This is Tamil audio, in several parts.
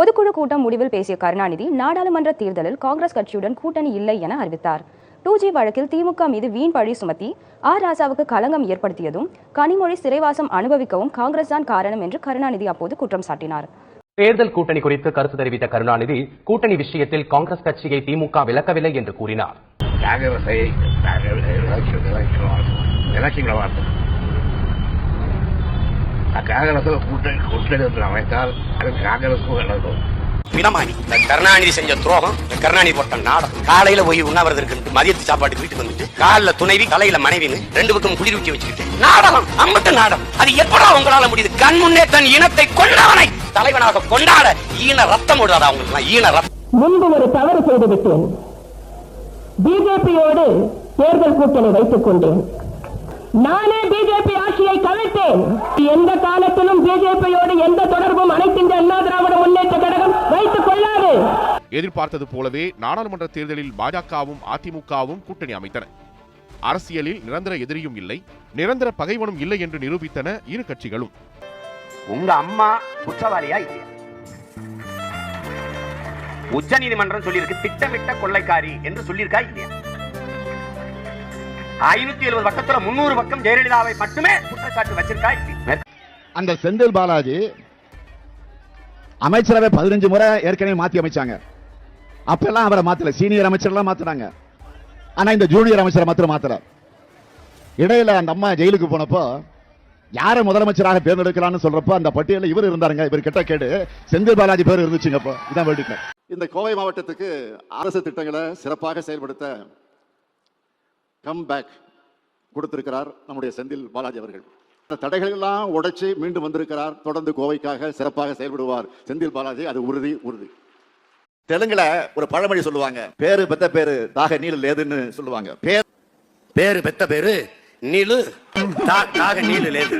பொதுக்குழு கூட்டம் முடிவில் பேசிய கருணாநிதி நாடாளுமன்ற தேர்தலில் காங்கிரஸ் கட்சியுடன் கூட்டணி இல்லை என அறிவித்தார் டூ ஜி வழக்கில் திமுக மீது வீண் பழி சுமத்தி ஆர் ராசாவுக்கு களங்கம் ஏற்படுத்தியதும் கனிமொழி சிறைவாசம் அனுபவிக்கவும் காங்கிரஸ் தான் காரணம் என்று கருணாநிதி அப்போது குற்றம் சாட்டினார் தேர்தல் கூட்டணி குறித்து கருத்து தெரிவித்த கருணாநிதி கூட்டணி விஷயத்தில் காங்கிரஸ் கட்சியை திமுக விளக்கவில்லை என்று கூறினார் காங்கிரஸை எலெக்ஷன்ல வார்த்தை காங்கிரஸ் கூட்டணி கூட்டணி அமைத்தால் காங்கிரஸுக்கும் நல்லது பிணமானி இந்த கருணாநிதி செஞ்ச துரோகம் கருணாநிதி போட்ட நாடகம் காலையில போய் உண்ணாவிரதம் இருக்கு மதியத்து சாப்பாட்டுக்கு வீட்டுக்கு வந்துட்டு காலைல துணைவி தலையில மனைவின்னு ரெண்டு பக்கம் குளிர் ஊற்றி வச்சுக்கிட்டு நாடகம் அம்பட்டு நாடகம் அது எப்படா உங்களால முடியுது? கண் முன்னே தன் இனத்தை கொண்டவனை தலைவனாக கொண்டாட ஈன ரத்தம் விடாதா அவங்களுக்கு ஈன ரத்தம். முன்பு ஒரு தவறு செய்து விட்டேன். பிஜேபியோடு தேர்தல் கூட்டணி வைத்துக் கொண்டேன். நானே பிஜேபி ஆட்சியை கவிழ்த்தேன் எந்த காலத்திலும் பிஜேபியோடு எந்த தொடர்பும் அனைத்திந்திய அண்ணா திராவிட முன்னேற்ற கழகம் வைத்துக் கொள்ளாது. எதிர்பார்த்தது போலவே நாடாளுமன்ற தேர்தலில் பாஜகவும் அதிமுகவும் கூட்டணி அமைத்தன. அரசியலில் நிரந்தர எதிரியும் இல்லை நிரந்தர பகைவனும் இல்லை என்று நிரூபித்தன இரு கட்சிகளும். உங்க அம்மா குற்றவாளியா இல்லையா? உச்ச நீதிமன்றம் சொல்லியிருக்கு திட்டமிட்ட கொள்ளைக்காரி என்று சொல்லியிருக்கா இல்லையா? ஐநூத்தி எழுபது பக்கத்துல முன்னூறு பக்கம் ஜெயலலிதாவை மட்டுமே குற்றச்சாட்டு வச்சிருக்கா இல்லையா அந்த செந்தில் பாலாஜி அமைச்சரவை பதினஞ்சு முறை ஏற்கனவே மாத்தி அமைச்சாங்க. அப்பெல்லாம் அவரை மாத்தல. சீனியர் அமைச்சர்லாம் மாத்துனாங்க. ஆனா இந்த ஜூனியர் அமைச்சரை மாத்திரம் மாத்தல. இடையில அந்த அம்மா ஜெயிலுக்கு போனப்போ யாரை முதலமைச்சராக தேர்ந்தெடுக்கலாம்னு சொல்றப்போ அந்த பட்டியலில் இவர் இருந்தாருங்க. இவர் கிட்ட கேடு செந்தில் பாலாஜி பேர் இருந்துச்சுங்க அப்போ. இதான் வேண்டிக்க இந்த கோவை மாவட்டத்துக்கு அரசு திட்டங்களை சிறப்பாக செயல்படுத்த கம் பேக் கொடுத்திருக்கிறார் நம்முடைய செந்தில் பாலாஜி அவர்கள். அந்த தடைகள் எல்லாம் உடைச்சு மீண்டும் வந்திருக்கிறார். தொடர்ந்து கோவைக்காக சிறப்பாக செயல்படுவார். செந்தில் பாலாஜி அது உறுதி உறுதி. தெலுங்குல ஒரு பழமொழி சொல்லுவாங்க. பேரு பெத்த பேரு தாக நீள் லேதுன்னு சொல்லுவாங்க. பேர் பேரு பெத்த பேரு நீலு தா- தாக நீலு லேது.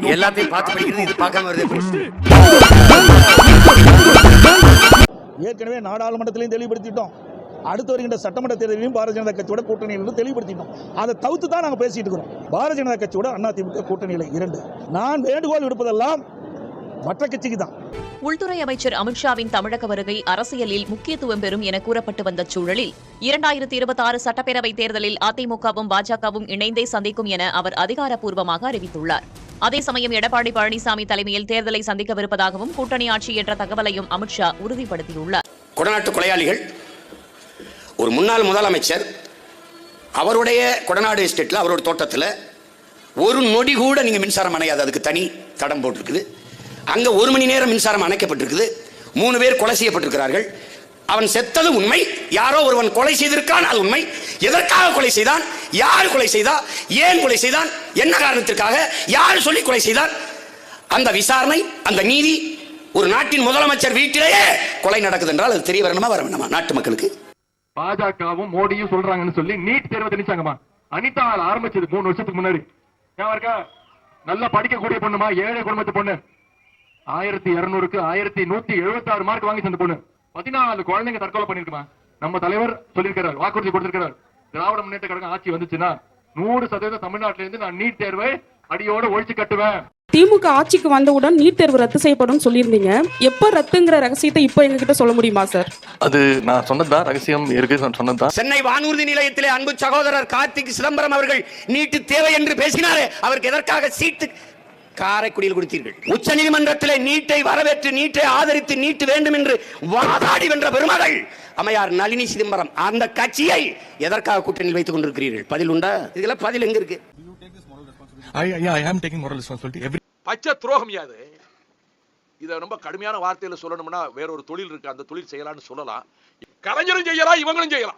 எல்லாத்தையும் பார்த்து படிக்கிறது இது பார்க்காம வருது? ஏற்கனவே நாடாளுமன்றத்திலையும் தெளிவுபடுத்திட்டோம். அடுத்து வருகின்ற சட்டமன்ற தேர்தலையும் பாரதிய ஜனதா கட்சியோட கூட்டணியில் தெளிவுபடுத்திட்டோம் அதை தவிர்த்து தான் நாங்கள் பேசிட்டு இருக்கிறோம். பாரதிய ஜனதா கட்சியோட அதிமுக கூட்டணியில் இரண்டு. நான் வேண்டுகோள் விடுப்பதெல்லாம் மற்ற கட்சிக்கு தான் உள்துறை அமைச்சர் அமித்ஷாவின் தமிழக வருகை அரசியலில் முக்கியத்துவம் பெறும் என கூறப்பட்டு வந்த சூழலில் இரண்டாயிரத்தி இருபத்தி ஆறு சட்டப்பேரவைத் தேர்தலில் அதிமுகவும் பாஜகவும் இணைந்தே சந்திக்கும் என அவர் அதிகாரப்பூர்வமாக அறிவித்துள்ளார். அதே சமயம் எடப்பாடி பழனிசாமி தலைமையில் தேர்தலை சந்திக்கவிருப்பதாகவும் கூட்டணி ஆட்சி என்ற தகவலையும் அமித்ஷா உறுதிப்படுத்தியுள்ளார். கொடநாட்டு கொலையாளிகள் ஒரு முன்னாள் முதலமைச்சர் அவருடைய கொடநாடு எஸ்டேட்டில் அவரோட தோட்டத்தில் ஒரு நொடி கூட நீங்கள் மின்சாரம் அணையாது. அதுக்கு தனி தடம் போட்டிருக்குது. அங்கே ஒரு மணி நேரம் மின்சாரம் அணைக்கப்பட்டிருக்குது. மூணு பேர் கொலை செய்யப்பட்டிருக்கிறார்கள். அவன் செத்தது உண்மை. யாரோ ஒருவன் கொலை செய்திருக்கான். அது உண்மை. எதற்காக கொலை செய்தான்? யார் கொலை செய்தா? ஏன் கொலை செய்தான்? என்ன காரணத்திற்காக? யார் சொல்லி கொலை செய்தான்? அந்த விசாரணை அந்த நீதி ஒரு நாட்டின் முதலமைச்சர் வீட்டிலேயே கொலை நடக்குது என்றால் அது தெரிய வரணுமா? வர வேணுமா? நாட்டு மக்களுக்கு? பாஜகவும் மோடியும் சொல்றாங்கன்னு சொல்லி நீட் தேர்வை திணிச்சாங்கம்மா. அனிதா ஆரம்பிச்சது மூணு வருஷத்துக்கு முன்னாடி. இருக்கா? நல்லா படிக்கக்கூடிய பொண்ணுமா? ஏழை குடும்பத்து பொண்ணு. ஆயிரத்தி இருநூறுக்கு ஆயிரத்தி நூத்தி எழுபத்தி ஆறு மார்க் வாங்கி தந்த பொண்ணு. பதினாலு குழந்தைங்க தற்கொலை பண்ணிருக்குமா நம்ம தலைவர் சொல்லியிருக்கிறார் வாக்குறுதி கொடுத்திருக்கிறார். திராவிட முன்னேற்ற கழகம் ஆட்சி வந்துச்சுன்னா நூறு சதவீதம் தமிழ்நாட்டில இருந்து நான் நீட் தேர்வை அடியோட ஒழிச்சு கட்டுவேன். திமுக ஆட்சிக்கு வந்தவுடன் நீட் தேர்வு ரத்து செய்யப்படும் சொல்லியிருந்தீங்க. எப்ப ரத்துங்கிற ரகசியத்தை இப்போ எங்ககிட்ட சொல்ல முடியுமா சார் அது நான் சொன்னதுதான் ரகசியம் இருக்கு சொன்னதுதான். சென்னை வானூர்தி நிலையத்திலே அன்பு சகோதரர் கார்த்திக் சிதம்பரம் அவர்கள் நீட்டு தேவை என்று பேசினாரே அவருக்கு எதற்காக சீட்டு? காரைக்குடியில் கொடுத்தீர்கள். உச்ச நீதிமன்றத்திலே நீட்டை வரவேற்று நீட்டை ஆதரித்து நீட்டு வேண்டும் என்று வாதாடி வென்ற பெருமகள் அம்மையார் நளினி சிதம்பரம். அந்த கட்சியை எதற்காக கூட்டணியில் வைத்துக் கொண்டிருக்கிறீர்கள்? பதில் உண்டா? இதுல பதில் எங்க இருக்கு? பச்சை துரோகம் யாது? இதை ரொம்ப கடுமையான வார்த்தையில சொல்லணும்னா வேற ஒரு தொழில் இருக்கு. அந்த தொழில் செய்யலாம்னு சொல்லலாம். கலைஞரும் செய்யலாம் இவங்களும் செய்யலாம்.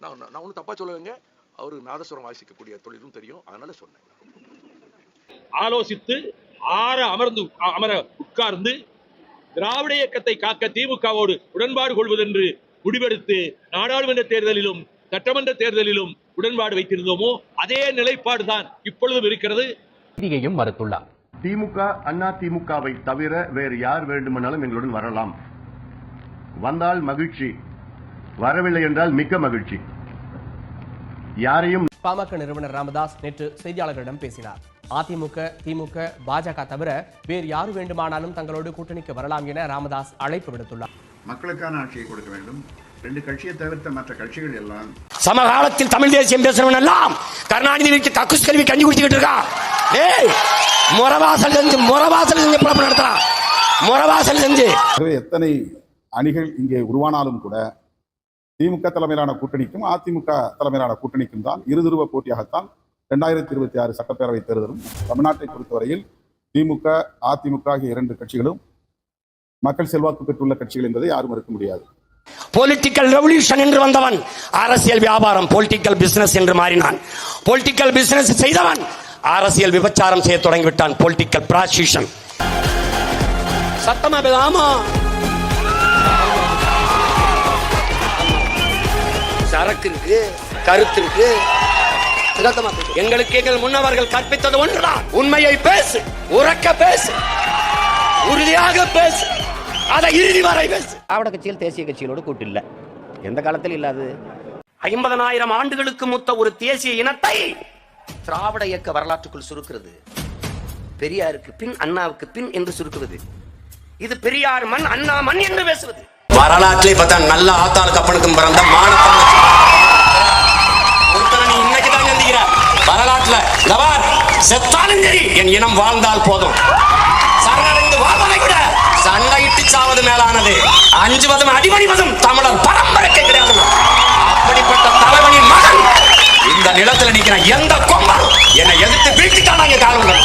நான் நான் ஒன்றும் தப்பா சொல்லுவேங்க அவருக்கு நாதஸ்வரம் வாசிக்கக்கூடிய தொழிலும் தெரியும். அதனால சொன்னேன். ஆலோசித்து ஆற அமர்ந்து அமர உட்கார்ந்து திராவிட இயக்கத்தை காக்க திமுகவோடு உடன்பாடு கொள்வதென்று முடிவெடுத்து நாடாளுமன்ற தேர்தலிலும் சட்டமன்ற தேர்தலிலும் உடன்பாடு வைத்திருந்தோமோ அதே நிலைப்பாடு தான் இப்பொழுதும் இருக்கிறது. மறுத்துள்ளார். திமுக அண்ணா திமுகவை தவிர வேறு யார் வேண்டுமானாலும் எங்களுடன் வரலாம். வந்தால் மகிழ்ச்சி வரவில்லை என்றால் மிக்க மகிழ்ச்சி. யாரையும் பாமக நிறுவனர் ராமதாஸ் நேற்று செய்தியாளர்களிடம் பேசினார். அதிமுக திமுக பாஜக தவிர வேறு யார் வேண்டுமானாலும் தங்களோடு கூட்டணிக்கு வரலாம் என ராமதாஸ் அழைப்பு விடுத்துள்ளார். மக்களுக்கான ஆட்சியை கொடுக்க வேண்டும். ரெண்டு கட்சியை தவிர்த்த மற்ற கட்சிகள் எல்லாம் சமகாலத்தில் தமிழ் தேசியம் பேசுறவன் எல்லாம் கருணாநிதி வீட்டு கக்குஸ் கல்வி கஞ்சி குடிச்சுக்கிட்டு இருக்கான் ஏய் முறவாசல் செஞ்சு முறவாசல் செஞ்சு பிறப்பு நடத்துறான். முறவாசல் செஞ்சு. எத்தனை அணிகள் இங்கே உருவானாலும் கூட திமுக தலைமையிலான கூட்டணிக்கும் அதிமுக தலைமையிலான கூட்டணிக்கும் தான் இருதுருவ போட்டியாகத்தான் இரண்டாயிரத்தி இருபத்தி ஆறு சட்டப்பேரவை தேர்தலும் தமிழ்நாட்டை பொறுத்தவரையில் திமுக அதிமுக ஆகிய இரண்டு கட்சிகளும் மக்கள் செல்வாக்கு பெற்றுள்ள கட்சிகள் என்பதை யாரும் மறுக்க முடியாது. பொலிட்டிக்கல் ரெவல்யூஷன் என்று வந்தவன் அரசியல் வியாபாரம் பொலிட்டிக்கல் பிசினஸ் என்று மாறினான். பொலிட்டிக்கல் பிசினஸ் செய்தவன் அரசியல் விபச்சாரம் செய்ய தொடங்கிவிட்டான். பொலிட்டிக்கல் பிராசிஷன் சத்தமா ஆமா. சரக்கு இருக்கு கருத்து இருக்கு. எங்களுக்கு எங்கள் முன்னவர்கள் கற்பித்தது ஒன்றுதான். உண்மையை பேசு உறக்க பேசு உறுதியாக பேசு. அதை இறுதி வரை பேசு. திராவிட கட்சிகள் தேசிய கட்சிகளோடு கூட்டு இல்ல எந்த காலத்தில் இல்லாது. ஐம்பதனாயிரம் ஆண்டுகளுக்கு மூத்த ஒரு தேசிய இனத்தை திராவிட இயக்க வரலாற்றுக்குள் சுருக்கிறது. பெரியாருக்கு பின் அண்ணாவுக்கு பின் என்று சுருக்குவது. இது பெரியார் மண் அண்ணா மண் என்று பேசுவது. வரலாற்றிலே பார்த்தா நல்ல ஆத்தாளுக்கு அப்பனுக்கும் பிறந்த நீ இன்னைக்கு தான் வரலாற்றுல செத்தாலும் சரி என் இனம் வாழ்ந்தால் போதும். அஞ்சு மதம் அடிமணி மதம் தமிழர் பரம்பரைக்கு கிடையாது. அப்படிப்பட்ட தலைவனின் மகன் இந்த நிலத்துல நிக்கிற எந்த கொம்பன்? என்னை எதிர்த்து வீழ்த்திட்டான் காலங்கள்